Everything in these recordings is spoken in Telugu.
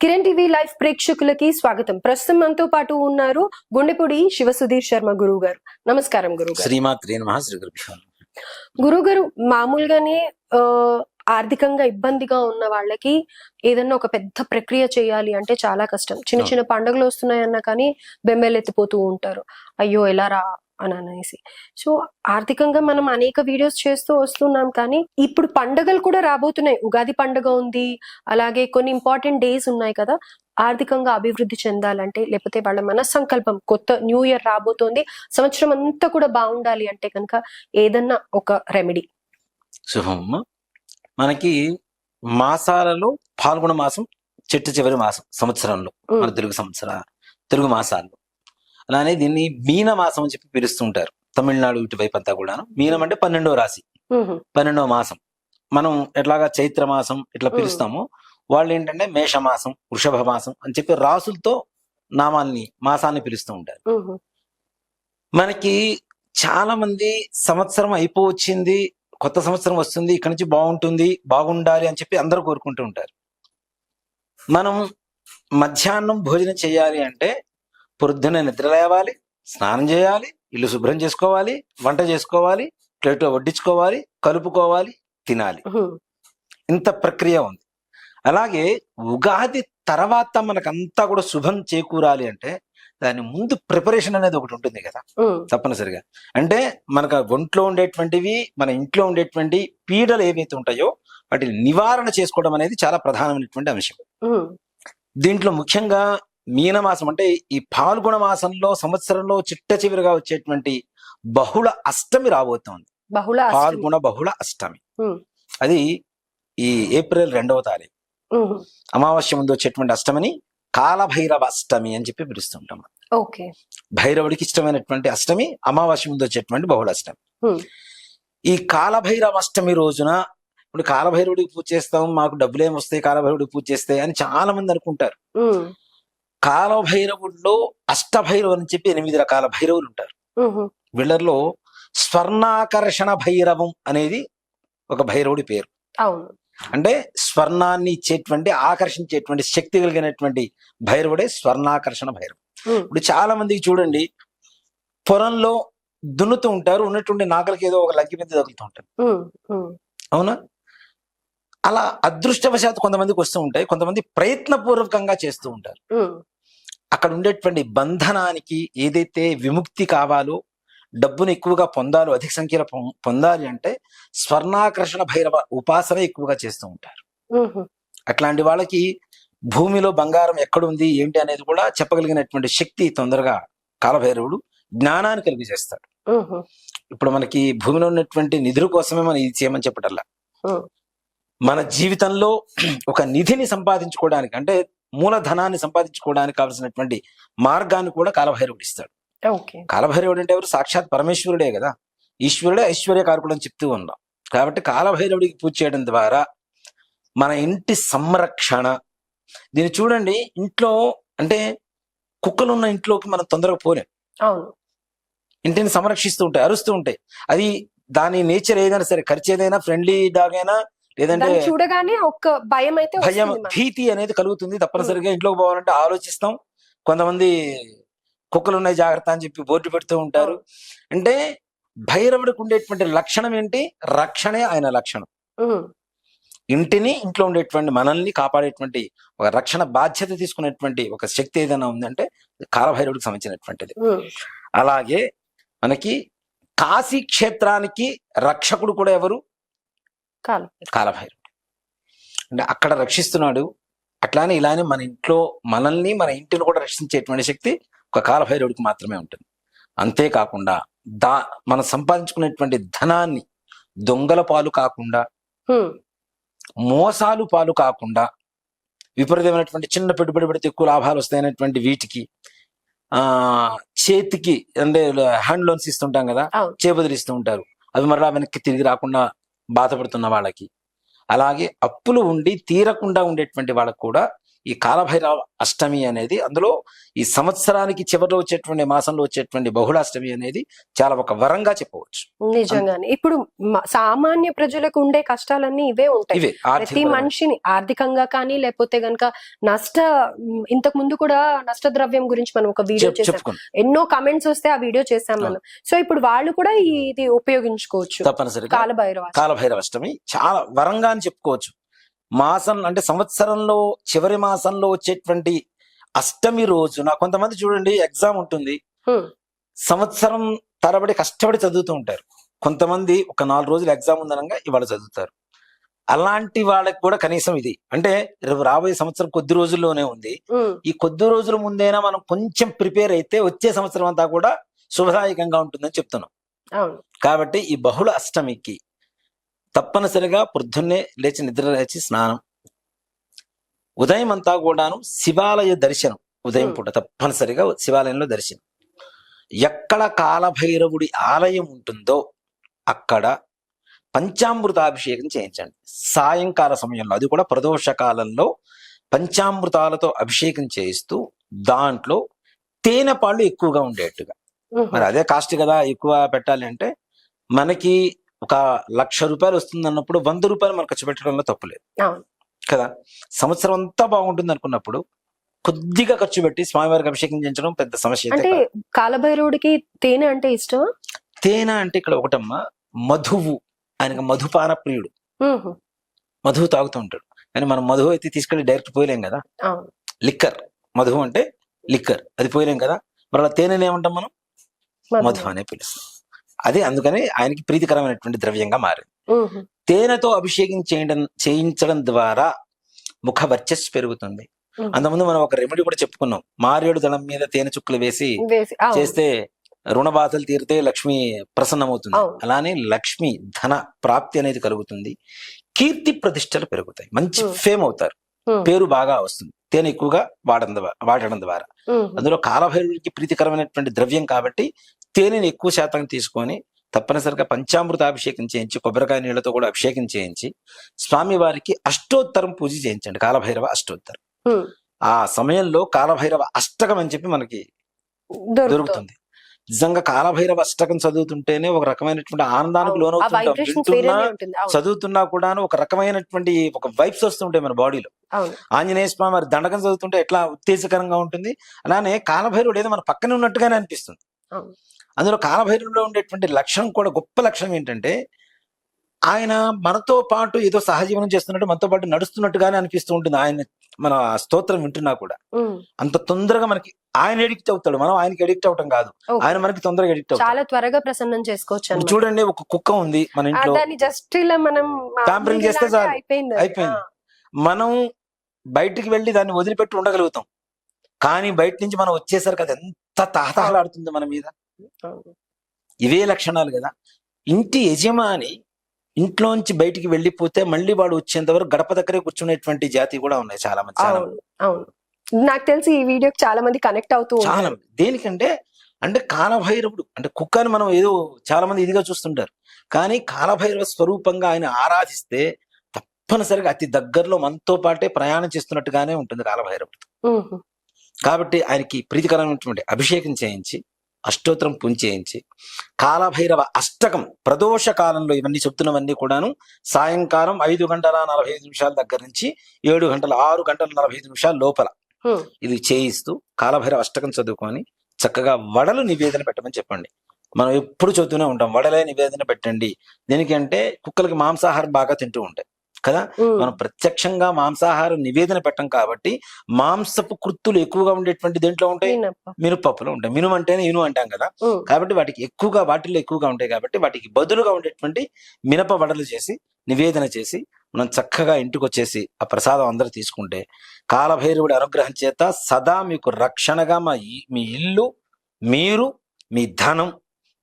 కిరణ్ టీవీ లైవ్ ప్రేక్షకులకి స్వాగతం. ప్రస్తుతం మనతో పాటు ఉన్నారు గుండెపూడి శివ సుధీర్ శర్మ గురువు గారు నమస్కారం గురువు శ్రీమాత్రే. గురువు గారు మామూలుగానే ఆ, ఆర్థికంగా ఇబ్బందిగా ఉన్న వాళ్ళకి ఏదన్నా ఒక పెద్ద ప్రక్రియ చేయాలి అంటే చాలా కష్టం. చిన్న చిన్న పండుగలు వస్తున్నాయన్నా కానీ బెంబేలెత్తిపోతూ ఉంటారు. అయ్యో ఎలా రా? అని అనేసి. సో ఆర్థికంగా మనం అనేక వీడియోస్ చేస్తూ వస్తున్నాం కానీ ఇప్పుడు పండగలు కూడా రాబోతున్నాయి. ఉగాది పండుగ ఉంది అలాగే కొన్ని ఇంపార్టెంట్ డేస్ ఉన్నాయి కదా ఆర్థికంగా అభివృద్ధి చెందాలంటే లేకపోతే వాళ్ళ మనస్సంకల్పం కొత్త న్యూ ఇయర్ రాబోతోంది సంవత్సరం అంతా కూడా బాగుండాలి అంటే కనుక ఏదన్నా ఒక రెమెడీ. శుభమ్మ మనకి మాసాలలో పాల్గొన మాసం చెట్టు చివరి మాసం సంవత్సరంలో మన తెలుగు సంవత్సర తెలుగు మాసాల్లో అలానే దీన్ని మీన మాసం అని చెప్పి పిలుస్తుంటారు. తమిళనాడు ఇటువైపు అంతా కూడాను. మీనం అంటే పన్నెండవ రాశి. పన్నెండవ మాసం. మనం ఎట్లాగా చైత్ర మాసం ఇట్లా. పిలుస్తామో వాళ్ళు ఏంటంటే మేషమాసం వృషభ మాసం అని చెప్పి రాసులతో నామాల్ని మాసాన్ని పిలుస్తూ ఉంటారు. మనకి చాలా మంది సంవత్సరం అయిపోవచ్చింది కొత్త సంవత్సరం వస్తుంది ఇక్కడి నుంచి బాగుంటుంది బాగుండాలి అని చెప్పి అందరూ కోరుకుంటూ ఉంటారు. మనం మధ్యాహ్నం భోజనం చేయాలి అంటే పొద్దున్నే నిద్ర లేవాలి స్నానం చేయాలి ఇల్లు శుభ్రం చేసుకోవాలి వంట చేసుకోవాలి ప్లేట్లో వడ్డించుకోవాలి కలుపుకోవాలి తినాలి. ఇంత ప్రక్రియ ఉంది. అలాగే ఉగాది తర్వాత మనకంతా కూడా శుభం చేకూరాలి అంటే దాని ముందు ప్రిపరేషన్ అనేది ఒకటి ఉంటుంది కదా. తప్పనిసరిగా. అంటే మనకు ఒంట్లో ఉండేటువంటివి మన ఇంట్లో ఉండేటువంటి పీడలు ఏవైతే ఉంటాయో వాటిని నివారణ చేసుకోవడం అనేది చాలా ప్రధానమైనటువంటి అంశం. దీంట్లో ముఖ్యంగా మీనమాసం అంటే ఈ పాల్గొన మాసంలో సంవత్సరంలో చిట్ట చివరిగా వచ్చేటువంటి బహుళ అష్టమి రాబోతోంది బహుళ. పాల్గొన బహుళ అష్టమి. అది ఈ ఏప్రిల్ రెండవ తారీఖు. అమావాస్య ముందు వచ్చేటువంటి అష్టమిని కాలభైరవ అష్టమి అని చెప్పి పిలుస్తుంటాం ఓకే భైరవుడికి ఇష్టమైనటువంటి అష్టమి అమావాస్య ముందు వచ్చేటువంటి బహుళ అష్టమి. ఈ కాలభైరవ అష్టమి రోజున ఇప్పుడు కాలభైరవుడికి పూజ చేస్తాం మాకు డబ్బులు ఏమి వస్తాయి కాలభైరవుడికి పూజ చేస్తే అని చాలా మంది అనుకుంటారు. కాలభైరవుల్లో అష్టభైరవు అని చెప్పి ఎనిమిది రకాల భైరవులు ఉంటారు. వీళ్ళల్లో స్వర్ణాకర్షణ భైరవం అనేది ఒక భైరవుడి పేరు. అంటే స్వర్ణాన్ని ఇచ్చేటువంటి ఆకర్షించేటువంటి శక్తి కలిగినటువంటి భైరవుడే స్వర్ణాకర్షణ భైరవం. ఇప్పుడు చాలా మందికి చూడండి పొలంలో దున్నుతూ ఉంటారు ఉన్నటువంటి నాగలికి ఏదో ఒక లగ్గి మీద తగులుతూ ఉంటారు. అవునా? అలా అదృష్టవశాత్తు కొంతమందికి వస్తూ ఉంటాయి కొంతమంది ప్రయత్నపూర్వకంగా చేస్తూ ఉంటారు. అక్కడ ఉండేటువంటి బంధనానికి ఏదైతే విముక్తి కావాలో డబ్బును ఎక్కువగా పొందాలో అధిక సంఖ్యలో పొందాలి అంటే స్వర్ణాకర్షణ భైరవ ఉపాసన ఎక్కువగా చేస్తూ ఉంటారు. అట్లాంటి వాళ్ళకి భూమిలో బంగారం ఎక్కడుంది ఏంటి అనేది కూడా చెప్పగలిగినటువంటి శక్తి తొందరగా కాలభైరవుడు జ్ఞానాన్ని కలిగి చేస్తాడు. ఇప్పుడు మనకి భూమిలో ఉన్నటువంటి నిధుల కోసమే మనం ఇది చేయమని చెప్పటల్లా. మన జీవితంలో ఒక నిధిని సంపాదించుకోవడానికి అంటే మూలధనాన్ని సంపాదించుకోవడానికి కావలసినటువంటి మార్గాన్ని కూడా కాలభైరవుడు ఇస్తాడు. కాలభైరవుడు అంటే ఎవరు? సాక్షాత్ పరమేశ్వరుడే కదా. ఈశ్వరుడే ఐశ్వర్యకారకుడు అని చెప్తూ ఉన్నాం. కాబట్టి కాలభైరవుడికి పూజ చేయడం ద్వారా మన ఇంటి సంరక్షణ దీన్ని చూడండి ఇంట్లో అంటే కుక్కలు ఉన్న ఇంట్లోకి మనం తొందరగా పోలేం. ఇంటిని సంరక్షిస్తూ ఉంటాయి అరుస్తూ ఉంటాయి. అది దాని నేచర్ ఏదైనా సరే ఖర్చు ఏదైనా ఫ్రెండ్లీ డాగ్ అయినా లేదంటే చూడగానే ఒక భయం అయితే భయం. భీతి అనేది కలుగుతుంది తప్పనిసరిగా. ఇంట్లోకి పోవాలంటే ఆలోచిస్తాం. కొంతమంది కుక్కలు ఉన్నాయి జాగ్రత్త అని చెప్పి బోర్డు పెడుతూ ఉంటారు. అంటే భైరవుడికి ఉండేటువంటి లక్షణం ఏంటి? రక్షణే ఆయన లక్షణం. ఇంటిని ఇంట్లో ఉండేటువంటి మనల్ని కాపాడేటువంటి ఒక రక్షణ బాధ్యత తీసుకునేటువంటి ఒక శక్తి ఏదైనా ఉందంటే కాలభైరవుడికి సంబంధించినటువంటిది. అలాగే మనకి కాశీ క్షేత్రానికి రక్షకుడు కూడా ఎవరు? కాలం. కాలభైరవుడు. అంటే అక్కడ రక్షిస్తున్నాడు. అట్లానే ఇలానే మన ఇంట్లో మనల్ని మన ఇంటిని కూడా రక్షించేటువంటి శక్తి ఒక కాలభైరవుడికి మాత్రమే ఉంటుంది. అంతేకాకుండా దా మనం సంపాదించుకునేటువంటి ధనాన్ని దొంగల పాలు కాకుండా. మోసాలు పాలు కాకుండా విపరీతమైనటువంటి చిన్న పెట్టుబడి పెడితే ఎక్కువ లాభాలు వస్తాయనేటువంటి వీటికి ఆ చేతికి అంటే హ్యాండ్ లోన్స్ ఇస్తుంటాం కదా. చేబదులు ఇస్తూ ఉంటారు. అవి మరలా వెనక్కి తిరిగి రాకుండా బాధపడుతున్న వాళ్ళకి. అలాగే అప్పులు ఉండి తీరకుండా ఉండేటువంటి వాళ్ళకి కూడా ఈ కాలభైరవ అష్టమి అనేది అందులో ఈ సంవత్సరానికి చివరిలో వచ్చేటువంటి మాసంలో వచ్చేటువంటి బహుళాష్టమి అనేది చాలా ఒక వరంగా చెప్పవచ్చు. నిజంగానే. ఇప్పుడు సామాన్య ప్రజలకు ఉండే కష్టాలన్నీ ఇవే ఉంటాయి. ప్రతి మనిషిని ఆర్థికంగా కానీ లేకపోతే గనక నష్ట ఇంతకు ముందు కూడా నష్ట ద్రవ్యం గురించి మనం ఒక వీడియో చేసాం. ఎన్నో కమెంట్స్ వస్తే ఆ వీడియో చేసాం మనం. సో ఇప్పుడు వాళ్ళు కూడా ఇది ఉపయోగించుకోవచ్చు. తప్పనిసరిగా కాలభైరవ కాలభైరవ అష్టమి చాలా వరంగా అని చెప్పుకోవచ్చు. మాసం అంటే సంవత్సరంలో చివరి మాసంలో వచ్చేటువంటి అష్టమి రోజున కొంతమంది చూడండి ఎగ్జామ్ ఉంటుంది. సంవత్సరం తరబడి కష్టపడి చదువుతూ ఉంటారు. కొంతమంది ఒక నాలుగు రోజులు ఎగ్జామ్ ఉందనగా ఇవాళ చదువుతారు. అలాంటి వాళ్ళకి కూడా కనీసం ఇది. అంటే రేపు రాబోయే సంవత్సరం కొద్ది రోజుల్లోనే ఉంది. ఈ కొద్ది రోజుల ముందైనా మనం కొంచెం ప్రిపేర్ అయితే వచ్చే సంవత్సరం అంతా కూడా శుభదాయకంగా ఉంటుందని చెప్తున్నాం. కాబట్టి ఈ బహుళ అష్టమికి తప్పనిసరిగా పొద్దున్నే లేచి నిద్ర లేచి స్నానం. ఉదయం అంతా కూడాను శివాలయ దర్శనం. ఉదయం. పూట తప్పనిసరిగా శివాలయంలో దర్శనం. ఎక్కడ కాలభైరవుడి ఆలయం ఉంటుందో అక్కడ పంచామృతాభిషేకం చేయించండి. సాయంకాల సమయంలో అది కూడా ప్రదోష కాలంలో పంచామృతాలతో అభిషేకం చేయిస్తూ దాంట్లో తేనె పాళ్ళు ఎక్కువగా ఉండేట్టుగా. మరి అదే కాస్ట్ కదా ఎక్కువ పెట్టాలి అంటే మనకి ఒక లక్ష రూపాయలు వస్తుంది అన్నప్పుడు వంద రూపాయలు మనం ఖర్చు పెట్టడంలో తప్పులేదు. కదా? సంవత్సరం అంతా బాగుంటుంది అనుకున్నప్పుడు కొద్దిగా ఖర్చు పెట్టి స్వామివారికి అభిషేకం చేయించడం పెద్ద సమస్య అంటే. కాలభైరవుడికి తేనె అంటే ఇష్టం తేనె అంటే ఇక్కడ ఒకటమ్మా మధువు ఆయనకు మధుపాన ప్రియుడు. మధువు తాగుతూ ఉంటాడు. కానీ మనం మధువు అయితే తీసుకెళ్ళి డైరెక్ట్ పోయలేం కదా? లిక్కర్. మధువు అంటే లిక్కర్. అది పోయలేం కదా? మరి అలా తేనెని ఏమంటాం మనం. మధు అనే పిలుస్తాం. అదే అందుకని ఆయనకి ప్రీతికరమైనటువంటి ద్రవ్యంగా మారింది. తేనెతో అభిషేకం చేయడం చేయించడం ద్వారా ముఖ వర్చస్సు పెరుగుతుంది. అంతకుముందు మనం ఒక రెమెడీ కూడా చెప్పుకున్నాం. మారేడు దళం మీద తేనె చుక్కలు వేసి. చేస్తే రుణ బాధలు తీరితే లక్ష్మి ప్రసన్నమవుతుంది. అలానే లక్ష్మి ధన ప్రాప్తి అనేది కలుగుతుంది. కీర్తి ప్రతిష్టలు పెరుగుతాయి. మంచి. ఫేమ్ అవుతారు. పేరు బాగా వస్తుంది. తేనె ఎక్కువగా వాడడం ద్వా- వాడడం ద్వారా. అందులో కాలభైరవుడికి ప్రీతికరమైనటువంటి ద్రవ్యం కాబట్టి తేనెని ఎక్కువ శాతం తీసుకొని తప్పనిసరిగా పంచామృత అభిషేకం చేయించి కొబ్బరికాయ నీళ్ళతో కూడా అభిషేకం చేయించి స్వామివారికి అష్టోత్తరం పూజ చేయించండి. కాలభైరవ అష్టోత్తరం. ఆ సమయంలో కాలభైరవ అష్టకం అని చెప్పి మనకి దొరుకుతుంది. నిజంగా కాలభైరవ అష్టకం చదువుతుంటేనే ఒక రకమైనటువంటి ఆనందానికి లోనవుతుంటాం. చదువుతున్నా కూడాను ఒక రకమైనటువంటి ఒక వైబ్స్ వస్తుంటాయి మన బాడీలో ఆంజనేయ స్వామి వారి దండకం చదువుతుంటే ఎట్లా ఉత్తేజకరంగా ఉంటుంది? అలానే కాలభైరుడు ఏదో మన పక్కనే ఉన్నట్టుగానే అనిపిస్తుంది. అందులో కాలభైరుడిలో ఉండేటువంటి లక్షణం కూడా గొప్ప లక్షణం ఏంటంటే ఆయన మనతో పాటు ఏదో సహజీవనం చేస్తున్నట్టు మనతో పాటు నడుస్తున్నట్టుగానే అనిపిస్తూ ఉంటుంది ఆయన మన స్తోత్రం వింటున్నా కూడా అంత తొందరగా మనకి ఆయన ఎడిక్ట్ అవుతాడు మనం ఆయనకి ఎడిక్ట్ అవటం కాదు. ఆయన మనకి తొందరగా ఎడిక్ట్ అవుతాడు చాలా త్వరగా ప్రసన్నం చేసుకోవచ్చు. చూడండి ఒక కుక్క ఉంది మన ఇంట్లో జస్ట్ ఇలా మనం చేస్తే చాలు. అయిపోయింది. మనం బయటికి వెళ్ళి దాన్ని వదిలిపెట్టి ఉండగలుగుతాం కానీ బయట నుంచి మనం వచ్చేసరికి అది ఎంత తహతహలాడుతుంది మన మీద. ఇవే లక్షణాలు కదా. ఇంటి యజమాని ఇంట్లోంచి బయటికి వెళ్ళిపోతే మళ్ళీ వాడు వచ్చేంత వరకు గడప దగ్గరే కూర్చునేటువంటి జాతి కూడా ఉన్నాయి చాలా మంది. అవును. నాకు తెలిసి ఈ వీడియోకి చాలా మంది కనెక్ట్ అవుతూ చాలా. దేనికంటే అంటే కాలభైరవుడు అంటే కుక్కని మనం ఏదో చాలా మంది ఇదిగా చూస్తుంటారు. కానీ కాలభైరవ స్వరూపంగా ఆయన ఆరాధిస్తే తప్పనిసరిగా అతి దగ్గరలో మనతో పాటే ప్రయాణం చేస్తున్నట్టుగానే ఉంటుంది కాలభైరవుడు. కాబట్టి ఆయనకి ప్రీతికరమైనటువంటి అభిషేకం చేయించి అష్టోత్తరం పుంచేయించి కాలభైరవ అష్టకం ప్రదోష కాలంలో ఇవన్నీ చెప్తున్నవన్నీ కూడాను సాయంకాలం ఐదు గంటల నలభై ఐదు నిమిషాల దగ్గర నుంచి ఏడు గంటల ఆరు గంటల నలభై ఐదు నిమిషాల లోపల ఇది చేయిస్తూ కాలభైరవ అష్టకం చదువుకొని చక్కగా వడలు నివేదన పెట్టమని చెప్పండి. మనం ఎప్పుడు చదువుతూనే ఉంటాం వడలే నివేదన పెట్టండి. దేనికంటే కుక్కలకి మాంసాహారం బాగా తింటూ ఉంటాయి కదా? మనం ప్రత్యక్షంగా మాంసాహారం నివేదన పెట్టం కాబట్టి మాంసపు కృత్తులు ఎక్కువగా ఉండేటువంటి దేంట్లో ఉంటాయి. మినుపప్పులో ఉంటాయి. మినుము అంటేనే ఇను అంటాం కదా? కాబట్టి వాటికి ఎక్కువగా వాటిల్లో ఎక్కువగా ఉంటాయి కాబట్టి వాటికి బదులుగా ఉండేటువంటి మినప వడలు చేసి నివేదన చేసి మనం చక్కగా ఇంటికి వచ్చేసి ఆ ప్రసాదం అందరూ తీసుకుంటే కాలభైరవుడి అనుగ్రహం చేత సదా మీకు రక్షణగా మా మీ ఇల్లు మీరు మీ ధనం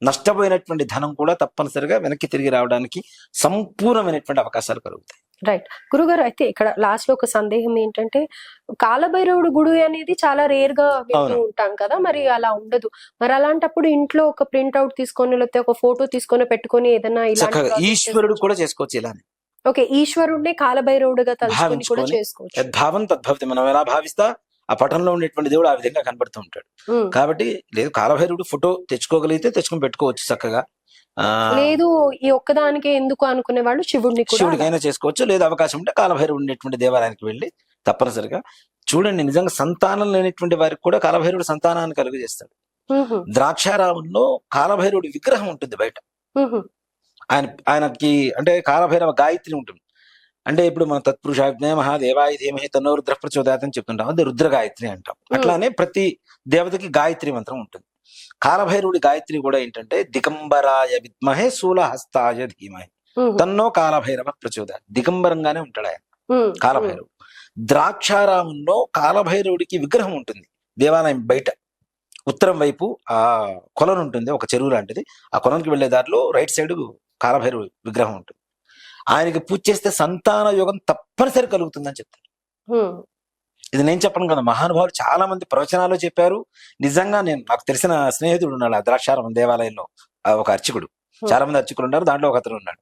నష్టపోయినటువంటి ధనం కూడా తప్పనిసరిగా వెనక్కి తిరిగి రావడానికి సంపూర్ణమైనటువంటి అవకాశాలు కలుగుతాయి. రైట్ గురుగారు అయితే ఇక్కడ లాస్ట్లో ఒక సందేహం ఏంటంటే కాలభైరవుడు గుడి అనేది చాలా రేర్గా వింటూ. ఉంటాం కదా మరి అలా ఉండదు. మరి అలాంటప్పుడు ఇంట్లో ఒక ప్రింట్ అవుట్ తీసుకొని లేకపోతే ఒక ఫోటో తీసుకొని పెట్టుకొని ఏదైనా process ఈశ్వరుడు కూడా చేసుకోవచ్చు ఇలానే. ఓకే ఈశ్వరుడిని కాలభైరవుడిగా తలుచుకొని కూడా చేసుకోవచ్చు. యద్భావం తద్భవతి మనం ఎలా భావిస్తా ఆ పటంలో ఉండేటువంటి దేవుడు ఆ విధంగా కనబడుతూ ఉంటాడు. కాబట్టి లేదు కాలభైరవుడు ఫోటో తెచ్చుకోగలిగితే తెచ్చుకొని పెట్టుకోవచ్చు చక్కగా. లేదు ఈ ఒక్కదానికే ఎందుకు అనుకునే వాళ్ళు శివుడిని శివుడికైనా చేసుకోవచ్చు లేదా అవకాశం ఉంటే కాలభైరవుడు ఉండేటువంటి దేవాలయానికి వెళ్ళి తప్పనిసరిగా చూడండి నిజంగా సంతానం లేనటువంటి వారికి కూడా కాలభైరవుడు సంతానాన్ని కలుగు చేస్తాడు ద్రాక్షారామంలో కాలభైరవుడి విగ్రహం ఉంటుంది బయట. ఆయన ఆయనకి అంటే కాలభైరవ గాయత్రి ఉంటుంది. అంటే ఇప్పుడు మన తత్పురుషాజ్ఞ మహాదేవాయ ధీమహి తన్నో రుద్ర ప్రచోదయాత్ అని చెప్తుంటాం అది రుద్ర గాయత్రి అంటాం అట్లానే ప్రతి దేవతకి గాయత్రి మంత్రం ఉంటుంది. కాలభైరవుడి గాయత్రి కూడా ఏంటంటే దిగంబరాయ విద్మహే శూలహస్తాయ ధీమహి. తన్నో కాలభైరవ ప్రచోదయ దిగంబరంగానే ఉంటాడు ఆయన కాలభైరవుడు ద్రాక్షారామంలో కాలభైరవుడికి విగ్రహం ఉంటుంది దేవాలయం బయట. ఉత్తరం వైపు ఆ కొలను ఉంటుంది ఒక చెరువు లాంటిది. ఆ కొలంకి వెళ్ళే దారిలో రైట్ సైడ్ కాలభైరవుడి విగ్రహం ఉంటుంది. ఆయనకి పూజ చేస్తే సంతాన యోగం తప్పనిసరి కలుగుతుందని చెప్తారు. ఇది నేను చెప్పను కదా మహానుభావులు చాలా మంది ప్రవచనాలు చెప్పారు. నిజంగా నేను నాకు తెలిసిన స్నేహితుడు ఉన్నాడు ఆ ద్రాక్షారామం దేవాలయంలో ఒక అర్చకుడు. చాలా మంది అర్చకులు ఉన్నారు దాంట్లో ఒక అతను ఉన్నాడు.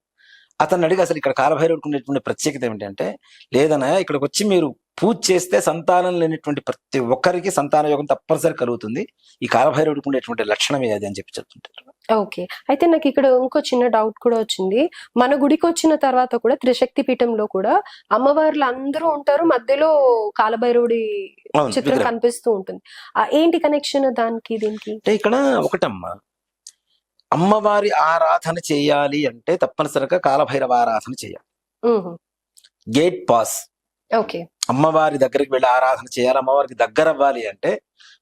అతను అడిగి అసలు ఇక్కడ కాలభైరవుడికి ఉండేటువంటి ప్రత్యేకత ఏమిటంటే లేదనయ్య ఇక్కడికి వచ్చి మీరు పూజ చేస్తే సంతానం లేనటువంటి ప్రతి ఒక్కరికి సంతాన యోగం తప్పనిసరి కలుగుతుంది. ఈ కాలభైరవుడికి ఉండేటువంటి లక్షణమే అది అని చెప్పి చెప్తుంటారు. ఓకే. అయితే నాకు ఇక్కడ ఇంకో చిన్న డౌట్ కూడా వచ్చింది. మన గుడికి వచ్చిన తర్వాత కూడా త్రిశక్తి పీఠంలో కూడా అమ్మవార్లు అందరూ ఉంటారు మధ్యలో కాలభైరవుడి చిత్రం. కనిపిస్తూ ఉంటుంది. ఆ ఏంటి కనెక్షన్ దానికి దీనికి? అంటే ఇక్కడ ఒకటమ్మా అమ్మవారి ఆరాధన చేయాలి అంటే తప్పనిసరిగా కాలభైరవ ఆరాధన చేయాలి గేట్ పాస్ ఓకే. అమ్మవారి దగ్గరికి వెళ్ళి ఆరాధన చేయాలి. అమ్మవారికి దగ్గర అవ్వాలి అంటే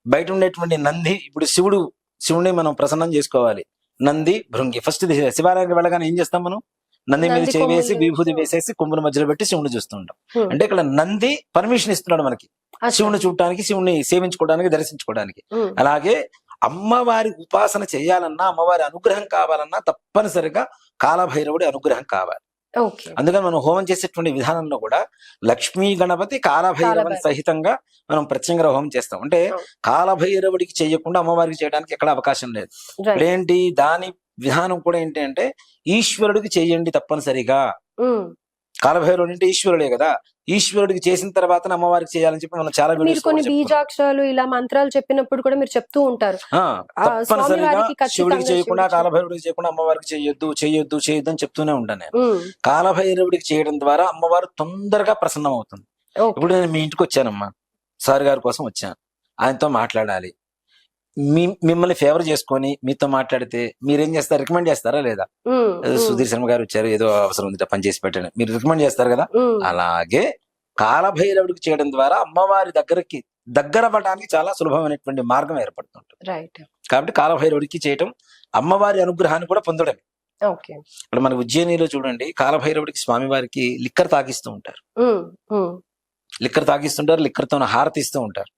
బయట ఉండేటువంటి నంది ఇప్పుడు శివుడు శివుడిని మనం ప్రసన్నం చేసుకోవాలి. నంది భృంగి. ఫస్ట్ శివాలయానికి వెళ్ళగానే ఏం చేస్తాం మనం? నంది మీద చేవేసి విభూతి వేసి. వేసేసి కొమ్ముల మధ్యలో పెట్టి శివుని చూస్తుంటాం. అంటే ఇక్కడ నంది పర్మిషన్ ఇస్తున్నాడు మనకి. శివుని చూడటానికి శివుని సేవించుకోవడానికి దర్శించుకోవడానికి. అలాగే అమ్మవారి ఉపాసన చేయాలన్నా అమ్మవారి అనుగ్రహం కావాలన్నా తప్పనిసరిగా కాలభైరవుడి అనుగ్రహం కావాలి. అందుకని మనం హోమం చేసేటువంటి విధానంలో కూడా లక్ష్మీ గణపతి కాలభైరవ కాలభైరవ. సహితంగా మనం ప్రత్యంగా హోమం చేస్తాం. అంటే. కాలభైరవుడికి చేయకుండా అమ్మవారికి చేయడానికి ఎక్కడ అవకాశం లేదు. ఇప్పుడేంటి దాని విధానం కూడా ఏంటి అంటే ఈశ్వరుడికి చేయండి తప్పనిసరిగా. కాలభైరవుడు అంటే ఈశ్వరుడే కదా. ఈశ్వరుడికి చేసిన తర్వాత అమ్మవారికి చేయాలని చెప్పి మనం చాలా మీరు కొన్ని. బీజాక్షరాలు ఇలా మంత్రాలు చెప్పినప్పుడు కూడా మీరు చెప్తూ ఉంటారు. తప్పనిసరిగా శివుడికి చేయకుండా శివుడికి కాలభైరవుడికి చేయకుండా అమ్మవారికి చేయొద్దు చేయొద్దు చేయొద్దు అని చెప్తూనే ఉంటాను నేను. కాలభైరవుడికి చేయడం ద్వారా అమ్మవారు తొందరగా ప్రసన్నం అవుతుంది ఇప్పుడు నేను మీ ఇంటికి వచ్చానమ్మా. సార్ గారి కోసం వచ్చాను. ఆయనతో మాట్లాడాలి. మీ మిమ్మల్ని ఫేవర్ చేసుకొని మీతో మాట్లాడితే మీరేం చేస్తారు? రికమెండ్ చేస్తారా లేదా? సుధీర్ శర్మ గారు వచ్చారు ఏదో అవసరం ఉంది పని చేసి పెట్టండి. మీరు రికమెండ్ చేస్తారు కదా? అలాగే కాలభైరవుడికి చేయడం ద్వారా అమ్మవారి దగ్గరకి దగ్గర అవ్వడానికి చాలా సులభమైనటువంటి మార్గం ఏర్పడుతుంటుంది. రైట్ కాబట్టి కాలభైరవుడికి చేయటం అమ్మవారి అనుగ్రహాన్ని కూడా పొందడం ఓకే ఇప్పుడు మన ఉజ్జయినిలో చూడండి కాలభైరవుడికి స్వామివారికి లిక్కర్ తాగిస్తూ ఉంటారు. లిక్కర్ తాగిస్తుంటారు లిక్కర్తో హారతి ఇస్తూ ఉంటారు.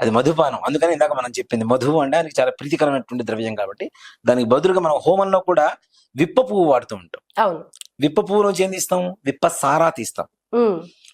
అది మధుపానం. అందుకని ఇందాక మనం చెప్పింది మధువు అంటే ఆయనకి చాలా ప్రీతికరమైనటువంటి ద్రవ్యం కాబట్టి దానికి బదులుగా మనం హోమంలో కూడా విప్ప పువ్వు వాడుతూ ఉంటాం. అవును. విప్ప పువ్వు నుంచి ఏం తీస్తాం? విప్ప సారా తీస్తాం.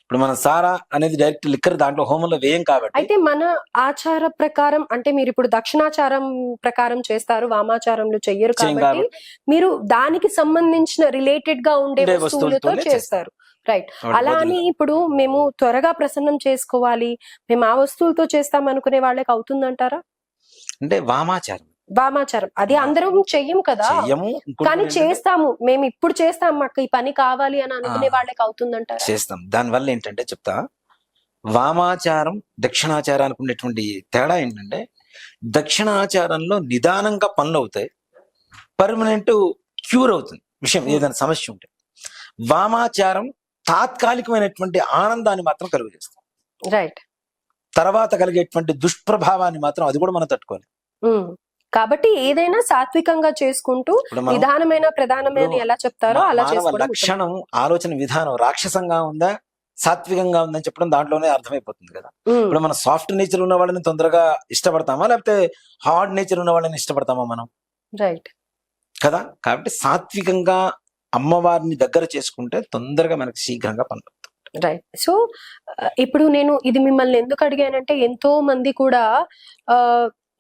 ఇప్పుడు మనం సారా అనేది డైరెక్ట్ లిక్కర్ దాంట్లో హోమంలో వేయం కాబట్టి అయితే మన ఆచార ప్రకారం అంటే మీరు ఇప్పుడు దక్షిణాచారం ప్రకారం చేస్తారు వామాచారంలో చెయ్యరు చేయం కాబట్టి మీరు దానికి సంబంధించిన రిలేటెడ్గా ఉండే వస్తువులతో చేస్తారు. రైట్ అలా అని. ఇప్పుడు మేము త్వరగా ప్రసన్నం చేసుకోవాలి. మేము ఆ వస్తువులతో చేస్తాం అనుకునే వాళ్ళకి అవుతుందంటారా? అంటే వామాచారం. వామాచారం. అది అందరం చెయ్యం కదా. కానీ చేస్తాము. మేము ఇప్పుడు చేస్తాం. మాకు ఈ పని కావాలి అని అనుకునే. వాళ్ళకి అవుతుందంటారా? చేస్తాం. దానివల్ల ఏంటంటే చెప్తా. వామాచారం దక్షిణాచారానికి ఉండేటువంటి తేడా ఏంటంటే దక్షిణాచారంలో నిదానంగా పనులు అవుతాయి. పర్మనెంట్ క్యూర్ అవుతుంది. విషయం ఏదైనా సమస్య ఉంటే. వామాచారం తాత్కాలికమైనటువంటి ఆనందాన్ని మాత్రం కలుగు చేస్తాం రైట్ తర్వాత కలిగేటువంటి దుష్ప్రభావాన్ని మాత్రం అది కూడా మనం తట్టుకోవాలి. కాబట్టి ఏదైనా సాత్వికంగా చేసుకుంటూ ఇప్పుడు మనం నిదానమైన ప్రధానమైన ఎలా చెప్తారో అలా. లక్షణం ఆలోచన విధానం రాక్షసంగా ఉందా సాత్వికంగా ఉందని చెప్పడం దాంట్లోనే అర్థమైపోతుంది కదా. ఇప్పుడు మనం సాఫ్ట్ నేచర్ ఉన్న వాళ్ళని తొందరగా ఇష్టపడతామా లేకపోతే హార్డ్ నేచర్ ఉన్న వాళ్ళని ఇష్టపడతామా మనం? రైట్ కదా? కాబట్టి సాత్వికంగా అమ్మవారిని దగ్గర చేసుకుంటే తొందరగా మనకి శీఘ్రంగా పనులు రైట్ సో ఇప్పుడు నేను ఇది మిమ్మల్ని ఎందుకు అడిగానంటే ఎంతో మంది కూడా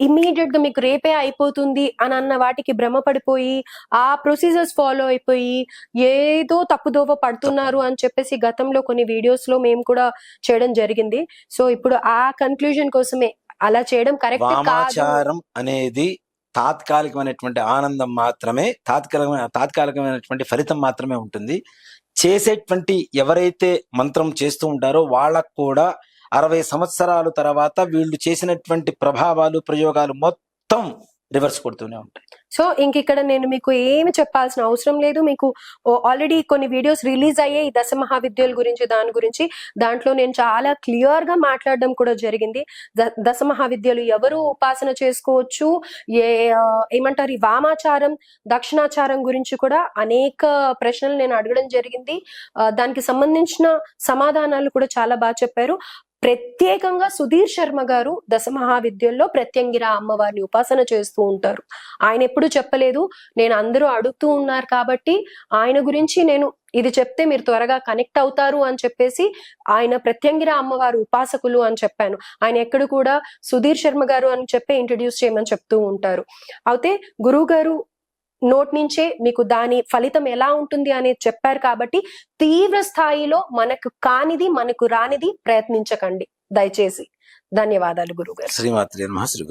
ఇమీడియట్గా మీకు రేపే అయిపోతుంది అని అన్న వాటికి భ్రమ పడిపోయి ఆ ప్రొసీజర్స్ ఫాలో అయిపోయి ఏదో తప్పుదోవ పడుతున్నారు అని చెప్పేసి గతంలో కొన్ని వీడియోస్లో మేము కూడా చేయడం జరిగింది. సో ఇప్పుడు ఆ కన్క్లూజన్ కోసమే అలా చేయడం కరెక్ట్ అనేది తాత్కాలికమైనటువంటి ఆనందం మాత్రమే తాత్కాలికమైన తాత్కాలికమైనటువంటి ఫలితం మాత్రమే ఉంటుంది. చేసేటువంటి ఎవరైతే మంత్రం చేస్తూ ఉంటారో వాళ్ళకు కూడా అరవై సంవత్సరాల తర్వాత వీళ్ళు చేసినటువంటి ప్రభావాలు ప్రయోగాలు మొత్తం రివర్స్ కొడుతూనే ఉంటాయి. సో ఇంక ఇక్కడ నేను మీకు ఏమి చెప్పాల్సిన అవసరం లేదు. మీకు ఆల్రెడీ కొన్ని వీడియోస్ రిలీజ్ అయ్యాయి దశ మహావిద్యల గురించి దాని గురించి. దాంట్లో నేను చాలా క్లియర్గా మాట్లాడడం కూడా జరిగింది. ద- దశ మహావిద్యలు ఎవరు ఉపాసన చేసుకోవచ్చు? ఏ ఏమంటారు ఈ వామాచారం దక్షిణాచారం గురించి కూడా అనేక ప్రశ్నలు నేను అడగడం జరిగింది. దానికి సంబంధించిన సమాధానాలు కూడా చాలా బాగా చెప్పారు. ప్రత్యేకంగా సుధీర్ శర్మ గారు దశ మహావిద్యల్లో ప్రత్యంగిర అమ్మవారిని ఉపాసన చేస్తూ ఉంటారు. ఆయన ఎప్పుడు చెప్పలేదు నేను అందరూ అడుగుతూ ఉన్నారు కాబట్టి ఆయన గురించి నేను ఇది చెప్తే మీరు త్వరగా కనెక్ట్ అవుతారు అని చెప్పేసి ఆయన ప్రత్యంగిర అమ్మవారు ఉపాసకులు అని చెప్పాను. ఆయన ఎక్కడ కూడా సుధీర్ శర్మ గారు అని చెప్పి ఇంట్రడ్యూస్ చేయమని చెప్తూ ఉంటారు. అయితే గురువు గారు నోట్ నుంచే మీకు దాని ఫలితం ఎలా ఉంటుంది అనేది చెప్పారు కాబట్టి తీవ్ర స్థాయిలో మనకు కానిది మనకు రానిది ప్రయత్నించకండి. దయచేసి ధన్యవాదాలు గురుగారు శ్రీమాత్రి శ్రీ